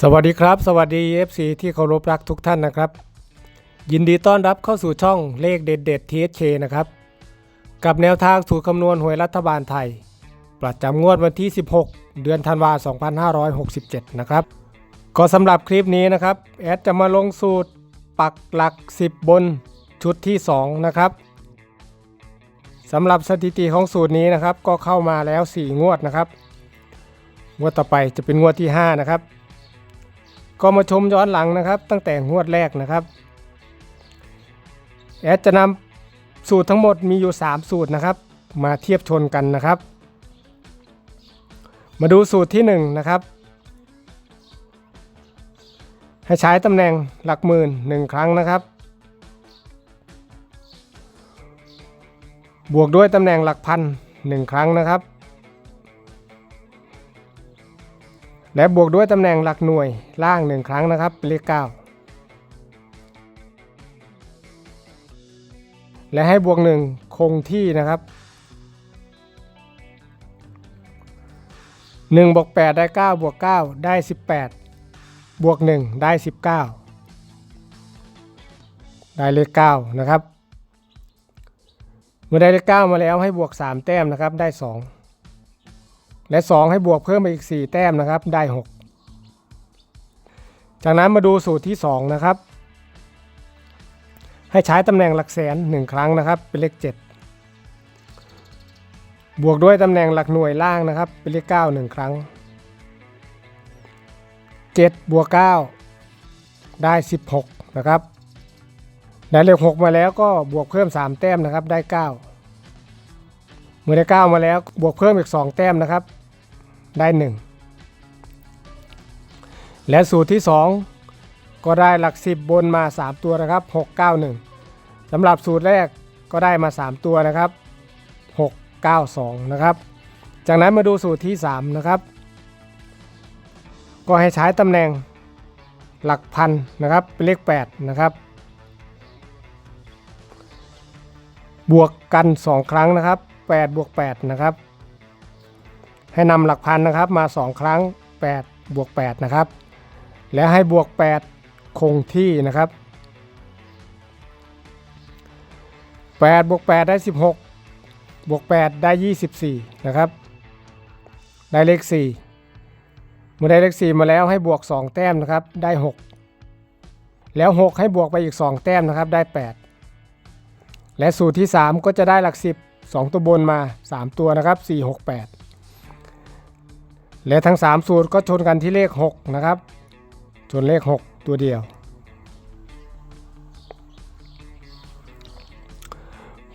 สวัสดีครับ สวัสดี FC ที่เคารพรักทุกท่านนะครับ ยินดีต้อนรับเข้าสู่ช่องเลขเด็ดเด็ด THK นะครับ กับแนวทางสูตรคำนวณหวยรัฐบาลไทย ประจำงวดวันที่ 16 เดือนธันวาคม2567 นะครับ ก็สำหรับคลิปนี้นะครับ แอดจะมาลงสูตรปักหลัก 10 บนชุดที่ 2 นะครับสำหรับสถิติของสูตรนี้นะครับ ก็เข้ามาแล้ว 4 งวดนะครับ งวดต่อไปจะเป็นงวดที่ 5 นะครับ ก็มาชมย้อนหลังนะครับ ตั้งแต่งวดแรกนะครับแอดจะนำสูตรทั้งหมดมีอยู่ 3 สูตรนะครับ มาเทียบชนกันนะครับ มาดูสูตรที่ 1 นะครับ ให้ใช้ตำแหน่งหลักหมื่นหนึ่งครั้งนะครับ บวกด้วยตำแหน่งหลักพันหนึ่งครั้งนะครับ และบวกด้วยตำแหน่งหลักหน่วยล่างหนึ่งครั้งนะครับเป็นเลข 9 และให้บวกหนึ่งคงที่นะครับ1บวก8ได้9บวก9ได้ 18 บวก 1 ได้ 19 ได้เลข9นะครับ เมื่อได้เลข9มาแล้วให้บวก 3 แต้มนะครับได้ 2 และ 2 ให้บวกเพิ่มไปอีก 4 แต้มนะครับได้ 6 จากนั้นมาดูสูตรที่ 2 นะครับ ให้ใช้ตำแหน่งหลักแสน 1 ครั้งนะครับ เป็นเลข 7 บวกด้วยตำแหน่งหลักหน่วยล่างนะครับ เป็นเลข 9 1 ครั้ง 7 บวก 9 ได้ 16 นะครับได้เลข 6 มาแล้วก็บวกเพิ่ม 3 แต้มนะครับได้ 9 เมื่อได้ 9 มาแล้วบวกเพิ่มอีก 2 แต้มนะครับ ได้ 1 และสูตรที่ 2 ก็ได้หลัก 10 บนมา 3 ตัวนะครับ 6 9 1สำหรับสูตรแรกก็ได้มา 3 ตัวนะครับ 6 9 2 นะครับ จากนั้นมาดูสูตรที่ 3 นะครับ ก็ให้ใช้ตำแหน่งหลักพันนะครับเป็นเลข 8 นะครับ บวกกัน 2 ครั้งนะครับ8บวก8นะครับ ให้นำหลักพันนะครับมา 2 ครั้ง 8 บวก 8 นะครับ และให้บวก 8 คงที่นะครับ 8 บวก 8 ได้ 16 บวก 8 ได้ 24 นะครับ ได้เลข 4 เมื่อได้เลข 4 มาแล้วให้บวก 2 แต้มนะครับ ได้ 6 แล้ว 6 ให้บวกไปอีก 2 แต้มนะครับ ได้ 8 และสูตรที่ 3 ก็จะได้หลัก 10 2 ตัวบนมา 3 ตัวนะครับ 4 6 8 และทั้ง 3 สูตรก็ชนกันที่เลข 6 นะครับ ชนเลข 6 ตัวเดียว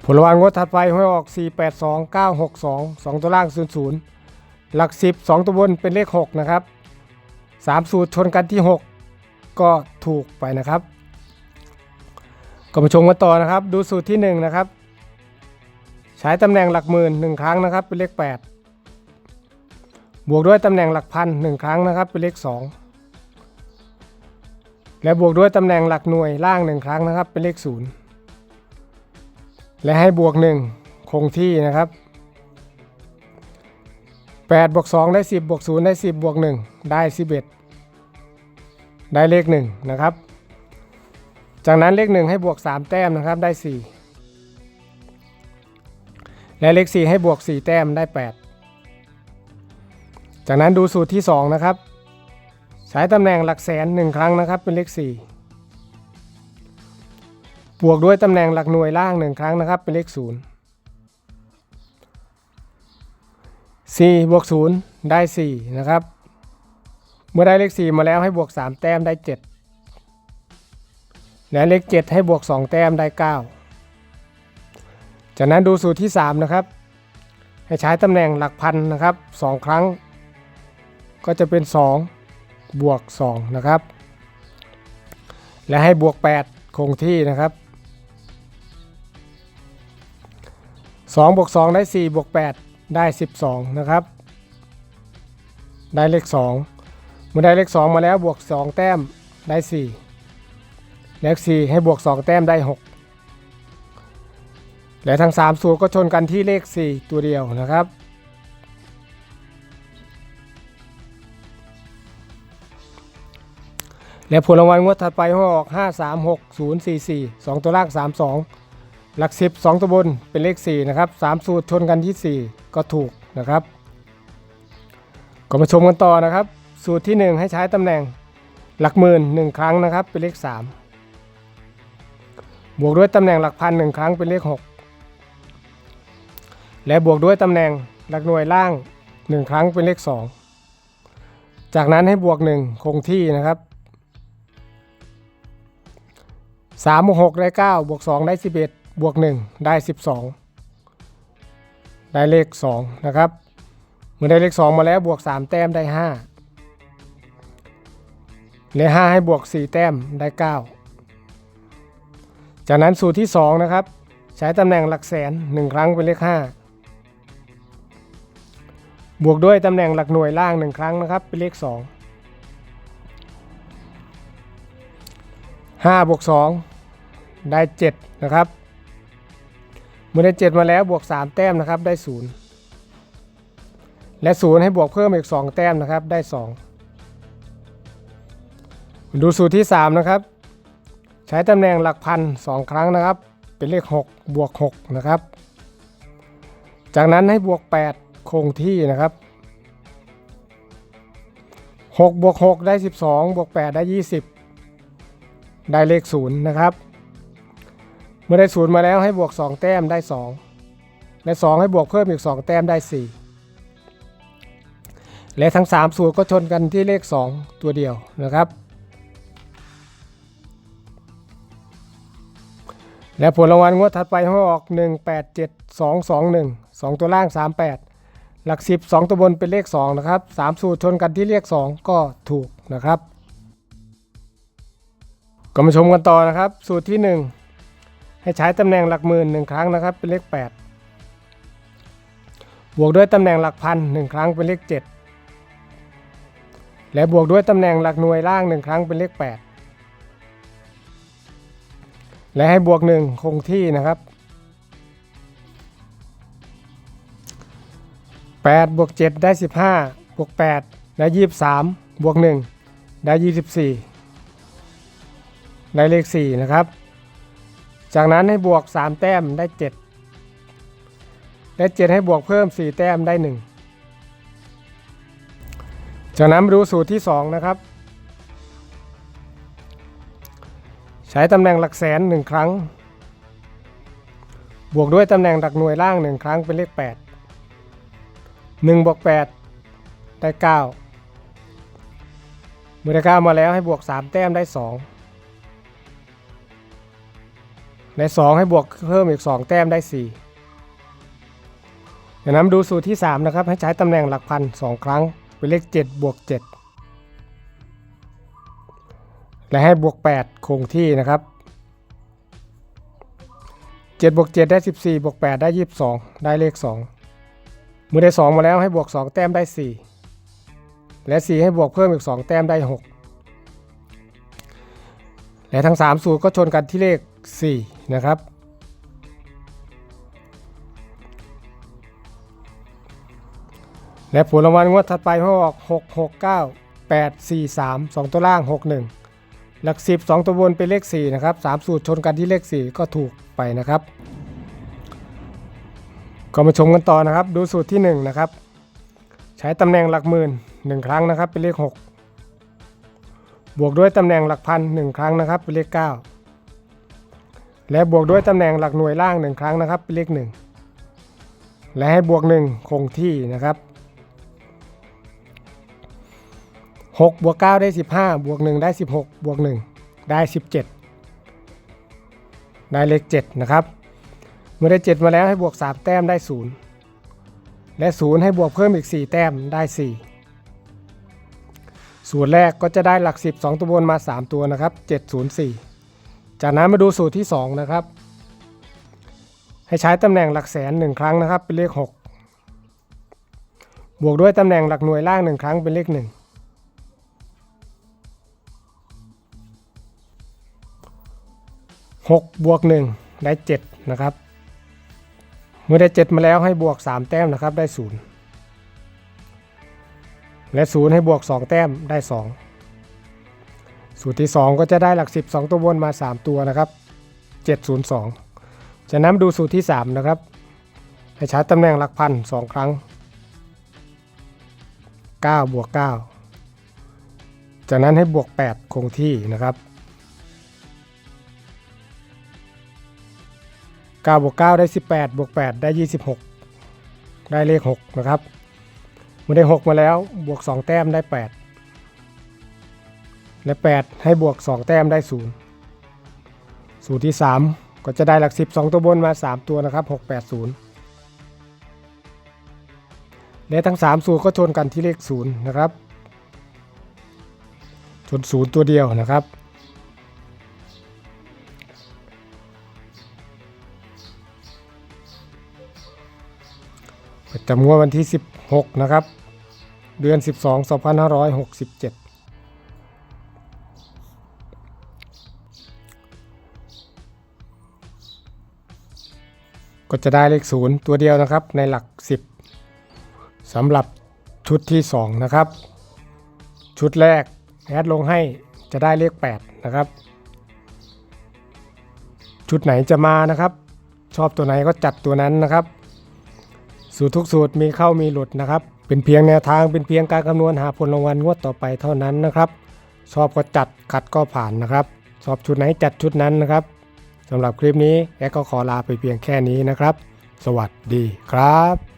ผลรางวัลงวดถัดไปห้วยออก 4 8 2 9 6 2 2 ตัวล่าง 0 0 หลัก 10 2 ตัวบนเป็นเลข 6 นะครับ 3 สูตรชนกันที่ 6 ก็ถูกไปนะครับ ก็มาชมกันต่อนะครับ ดูสูตรที่ 1 นะครับ ใช้ตำแหน่งหลักหมื่น1ครั้งนะครับเป็นเลข 8 บวกด้วยตำแหน่งหลักพัน1ครั้งนะครับ เป็นเลข 2 และบวกด้วยตำแหน่งหลักหน่วยล่าง1ครั้งนะครับ เป็นเลข 0 และให้บวก 1 คงที่นะครับ8บวก2ได้ 10บวก0ได้ 10บวก1ได้ 11 ได้เลข 1 นะครับ จากนั้นเลข 1 ให้บวก 3 แต้มนะครับได้ 4 และเลข 4 ให้บวก 4 แต้มได้ 8 จากนั้นดูสูตรที่ 2 นะครับ ใช้ตำแหน่งหลักแสน 1 ครั้งนะครับ เป็นเลข 4 บวกด้วยตำแหน่งหลักหน่วยล่าง 1 ครั้งนะครับ เป็นเลข 0 4บวก0ได้ 4 นะครับ เมื่อได้เลข 4 มาแล้วให้บวก 3 แต้มได้ 7 และเลข 7 ให้บวก 2 แต้มได้ 9 จากนั้นดูสูตรที่ 3 นะครับให้ใช้ตำแหน่งหลักพันนะครับ 2 ครั้ง ก็จะเป็น 2 บวก 2 นะครับ และให้บวก 8 คงที่นะครับ 2 บวก 2 ได้ 4 บวก 8 ได้ 12 นะครับ ได้เลข 2 เมื่อได้เลข 2 มาแล้วบวก 2 แต้มได้ 4 เลข 4 ให้บวก 2 แต้มได้ 6และทั้ง3สูตรก็ชนกันที่เลข 4 ตัวเดียวนะครับ และผลรางวัลงวดถัดไปห้อออก5 3 6 0 4 4 2 ตัวล่าง 3 2 หลัก 10 2 ตัวบนเป็นเลข 4 นะครับ 3 สูตรชนกันที่4ก็ถูกนะครับ ก็มาชมกันต่อนะครับ สูตรที่ 1 ให้ใช้ตำแหน่งหลักหมื่น 1 ครั้งนะครับ เป็นเลข 3 บวกด้วยตำแหน่งหลักพันหนึ่งครั้งเป็นเลข 6 และบวกด้วยตำแหน่งหลักหน่วยล่าง 1 ครั้งเป็นเลข 2 จากนั้นให้บวก 1 คงที่นะครับ 3บวก6ได้9บวก2ได้11บวก1ได้12ได้เลข2นะครับเมื่อได้เลข2มาแล้วบวก3แต้มได้5เลข5ให้บวก4แต้มได้9จากนั้นสูตรที่2นะครับ ใช้ตำแหน่งหลักแสน1ครั้งเป็นเลข5บวกด้วยตำแหน่งหลักหน่วยล่าง1ครั้งนะครับ เป็นเลข2 5บวก2 ได้ 7 นะครับเมื่อได้ 7 มาแล้วบวก 3 แต้มนะครับได้ 0 และ 0 ให้บวกเพิ่มอีก 2 แต้มนะครับได้ 2 ดูสูตรที่ 3 นะครับ ใช้ตำแหน่งหลักพันสองครั้งนะครับ เป็นเลข 6 บวก 6 นะครับ จากนั้นให้บวก 8 คงที่นะครับ6บวก6ได้ 12บวก8ได้ 20 ได้เลข 0 นะครับ เมื่อได้0มาแล้วให้บวก 2 แต้มได้ 2 และ 2 ให้บวกเพิ่มอีก 2 แต้มได้ 4 และทั้ง 3 สูตรก็ชนกันที่เลข 2 ตัวเดียวนะครับ และผลรางวัลงวดถัดไปให้ออก 1 8 7 2 2 1 2 ตัวล่าง 38 หลัก 10 2 ตัวบนเป็นเลข 2 นะครับ 3 สูตรชนกันที่เลข 2 ก็ถูกนะครับก็มาชมกันต่อนะครับ สูตรที่ 1 ให้ใช้ตำแหน่งหลักหมื่น1ครั้งนะครับเป็นเลข 8 บวกด้วยตำแหน่งหลักพัน1ครั้งเป็นเลข 7 และบวกด้วยตำแหน่งหลักหน่วยล่าง1ครั้งเป็นเลข 8 และให้บวก 1 คงที่นะครับ8บวก7ได้ 15บวก8ได้ 23บวก1ได้ 24 ได้เลข 4 นะครับ จากนั้นให้บวก 3 แต้มได้7และ7ให้บวกเพิ่ม 4 แต้มได้ 1 จากนั้นมาดูสูตรที่ 2 นะครับ ใช้ตำแหน่งหลักแสน 1 ครั้ง บวกด้วยตำแหน่งหลักหน่วยล่าง 1 ครั้งเป็นเลข 8 1บวก8ได้ 9 เมื่อได้9มาแล้วให้บวก 3 แต้มได้ 2 ใน 2 ให้บวกเพิ่มอีก 2 แต้มได้4จากนั้นดูสูตรที่ 3 นะครับ ให้ใช้ตำแหน่งหลักพัน 2 ครั้ง เป็นเลข 7 บวก 7 และให้บวก 8 คงที่นะครับ 7 บวก 7 ได้ 14 บวก 8 ได้ 22 ได้เลข2เมื่อได้ 2 มาแล้วให้บวก 2 แต้มได้ 4 และ 4 ให้บวกเพิ่มอีก 2 แต้มได้ 6 และทั้ง 3 สูตรก็ชนกันที่เลข 4 นะครับ และผลรางวัลงวดถัดไปให้ออก 6 6 9 8 4 3 2 ตัวล่าง 6 1 หลัก 10 2 ตัวบนเป็นเลข 4 นะครับ 3 สูตรชนกันที่เลข 4 ก็ถูกไปนะครับ ก็มาชมกันต่อนะครับ ดูสูตรที่ 1 นะครับ ใช้ตำแหน่งหลักหมื่น 1 ครั้งนะครับ เป็นเลข 6 บวกด้วยตำแหน่งหลักพัน 1 ครั้งนะครับ เป็นเลข 9 และบวกด้วยตำแหน่งหลักหน่วยล่าง1ครั้งนะครับเป็นเลข1และให้บวก1คงที่นะครับ6บวก9ได้15บวก1ได้16บวก1ได้17ได้เลข7นะครับ เมื่อได้7มาแล้วให้บวก3แต้มได้0และ0ให้บวกเพิ่มอีก4แต้มได้4สูตรแรกก็จะได้หลัก10 2ตัวบนมา3ตัวนะครับ704จ จากนั้นมาดูสูตรที่ 2 นะครับ ให้ใช้ตำแหน่งหลักแสน 1 ครั้งนะครับ เป็นเลข 6 บวกด้วยตำแหน่งหลักหน่วยล่าง 1 ครั้งเป็นเลข 1 6 บวก 1 ได้ 7 นะครับ เมื่อได้ 7 มาแล้วให้บวก 3 แต้มนะครับได้ 0 และ 0 ให้บวก 2 แต้มได้ 2 สูตรที่ 2 ก็จะได้หลัก 10 2 ตัวบนมา 3 ตัวนะครับ 702จากนั้นดูสูตรที่ 3 นะครับ ให้ใช้ตำแหน่งหลักพัน2ครั้ง 9 บวก 9 จากนั้นให้บวก 8 คงที่นะครับ 9 บวก 9 ได้ 18 บวก 8 ได้ 26 ได้เลข 6 นะครับเมื่อได้ 6 มาแล้วบวก 2 แต้มได้ 8 และ 8 ให้บวก 2 แต้มได้ 0 สูตรที่ 3 ก็จะได้หลัก 10 2 ตัวบนมา 3 ตัวนะครับ 6 8 0 และทั้ง 3 สูตรก็ชนกันที่เลข 0 นะครับ ชน 0 ตัวเดียวนะครับ ประจำงวดวันที่ 16 นะครับ เดือน 12 2567 ก็จะได้เลข 0 ตัวเดียวนะครับในหลัก 10สำหรับชุดที่ 2 นะครับ ชุดแรกแอดลงให้จะได้เลข 8 นะครับ ชุดไหนจะมานะครับ ชอบตัวไหนก็จัดตัวนั้นนะครับ สูตรทุกสูตรมีเข้ามีหลุดนะครับ เป็นเพียงแนวทางเป็นเพียงการคำนวณหาผลรางวัลงวดต่อไปเท่านั้นนะครับ ชอบก็จัดขัดก็ผ่านนะครับ ชอบชุดไหนจัดชุดนั้นนะครับ สำหรับคลิปนี้แอกก็ขอลาไปเพียงแค่นี้นะครับ สวัสดีครับ